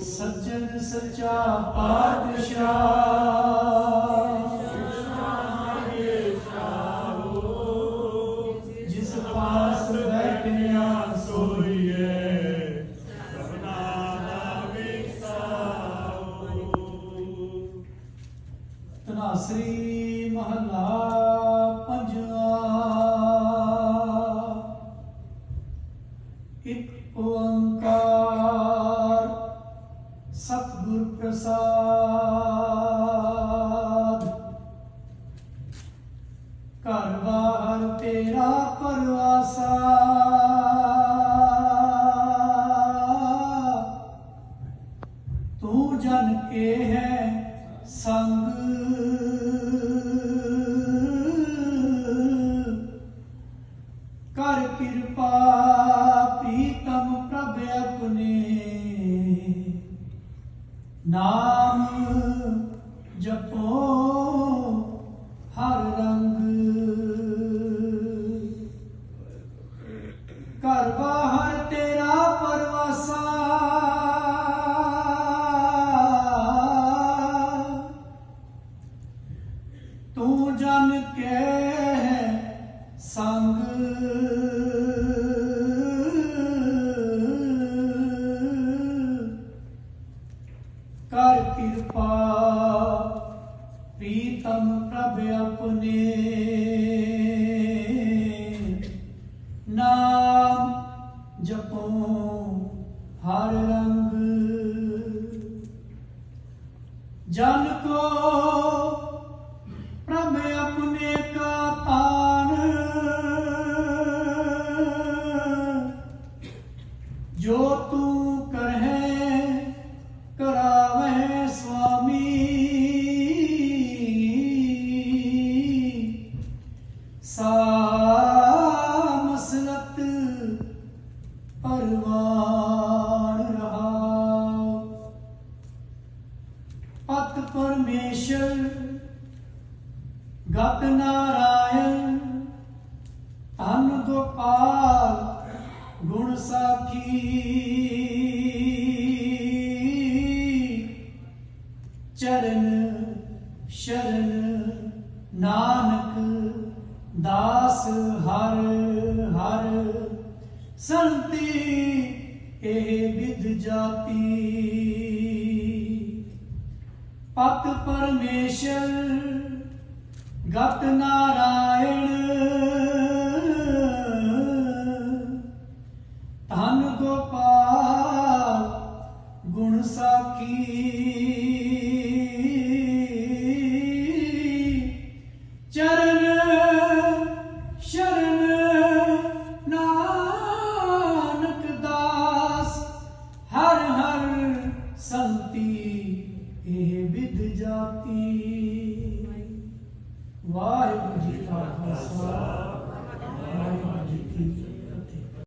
ਸੱਜਣ ਸੱਚਾ ਪਾਤਸ਼ਾਹ। ਜਿਸ ਪਾਸ ਬੈਠਿਆ ਸੋਈਏ। ਤਨਾਸਰੀ ਮਹੱਲਾ ਪੰਜਵਾ। ਇੱਕ ਓੰਕਾਰ। ਸਤਿਗੁਰ ਪ੍ਰਸਾਦ। ਘਰ ਬਾਹਰ ਤੇਰਾ ਪਰਵਾਸਾ। ਤੂੰ ਜਨ ਕੇ ਹੈ ਸੰਗ। ਨਾਮ ਜਪੋ ਹਰ ਰੰਗ। ਘਰ ਬਾਹਰ ਤੇਰਾ ਪਰਵਾਸਾ। ਤੂੰ ਜਨ ਕੇ ਸੰਗ। ਕਰ ਕਿਰਪਾ। ਪ੍ਰੀਤਮ ਪ੍ਰਭ ਆਪਣੇ। ਨਾਮ ਜਪੋ ਹਰ ਰੰਗ। ਜਨ ਕੋ ਪਰਮੇਸ਼ਰ, ਗਤ ਨਾਰਾਇਣ, ਧੰਨ ਗੋਪਾਲ, ਗੁਣ ਸਾਖੀ। ਚਰਨ, ਸ਼ਰਨ, ਨਾਨਕ, ਦਾਸ ਹਰ ਹਰ। ਸੰਤੀ, ਇਹ ਵਿਦ ਜਾਤੀ। ਪਤ ਪਰਮੇਸ਼ਰ ਗਤ ਨਾਰਾਇਣ। ਧਨ ਗੋਪਾਲ ਗੁਣ ਸਾਖੀ।